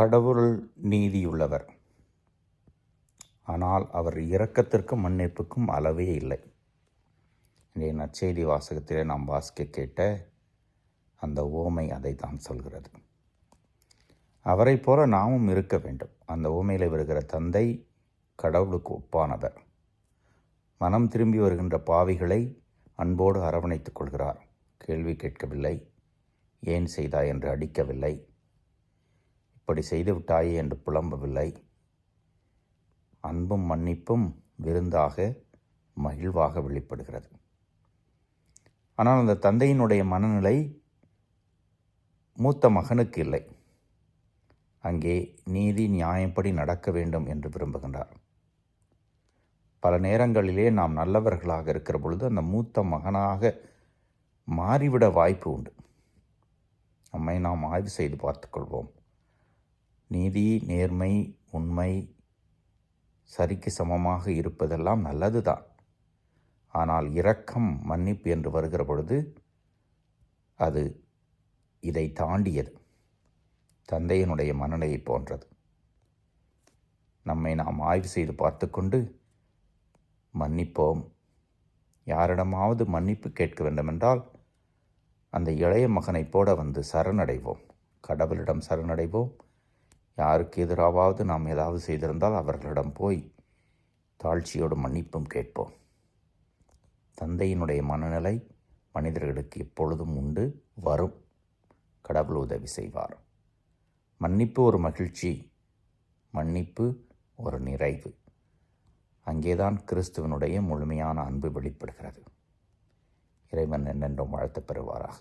கடவுள் நீதியுள்ளவர். ஆனால் அவர் இரக்கத்திற்கும் மன்னிப்புக்கும் அளவே இல்லை. இன்றைய நற்செய்தி வாசகத்திலே நாம் வாசிக்க கேட்ட அந்த ஓமை அதை தான் சொல்கிறது. அவரைப் போல நாமும் இருக்க வேண்டும். அந்த ஓமையில் வருகிற தந்தை கடவுளுக்கு ஒப்பானவர். மனம் திரும்பி வருகின்ற பாவிகளை அன்போடு அரவணைத்துக் கொள்கிறார். கேள்வி கேட்கவில்லை. ஏன் செய்தாய் என்று அடிக்கவில்லை. இப்படி செய்துவிட்டாயே என்று புலம்பவில்லை. அன்பும் மன்னிப்பும் விருந்தாக மகிழ்வாக வெளிப்படுகிறது. ஆனால் அந்த தந்தையினுடைய மனநிலை மூத்த மகனுக்கு இல்லை. அங்கே நீதி நியாயப்படி நடக்க வேண்டும் என்று விரும்புகின்றார். பல நேரங்களிலே நாம் நல்லவர்களாக இருக்கிற பொழுது அந்த மூத்த மகனாக மாறிவிட வாய்ப்பு உண்டு. நம்மை நாம் ஆய்வு செய்து பார்த்துக்கொள்வோம் நீதி நேர்மை உண்மை சரிக்கு சமமாக இருப்பதெல்லாம் நல்லதுதான். ஆனால் இரக்கம் மன்னிப்பு என்று வருகிற பொழுது அது இதை தாண்டியது. தந்தையினுடைய மனநிலையை போன்றது. நம்மை நாம் ஆய்வு செய்து பார்த்து கொண்டு மன்னிப்போம். யாரிடமாவது மன்னிப்பு கேட்க வேண்டுமென்றால் அந்த இளைய மகனைப் போட வந்து சரணடைவோம். கடவுளிடம் சரணடைவோம். யாருக்கு எதிராவது நாம் ஏதாவது செய்திருந்தால் அவர்களிடம் போய் தாழ்ச்சியோடு மன்னிப்பும் கேட்போம். தந்தையினுடைய மனநிலை மனிதர்களுக்கு எப்பொழுதும் உண்டு வரும். கடவுள் உதவி செய்வார். மன்னிப்பு ஒரு மகிழ்ச்சி மன்னிப்பு ஒரு நிறைவு. அங்கேதான் கிறிஸ்துவனுடைய முழுமையான அன்பு வெளிப்படுகிறது. இறைவன் என்னென்றும் வாழ்த்து பெறுவாராக.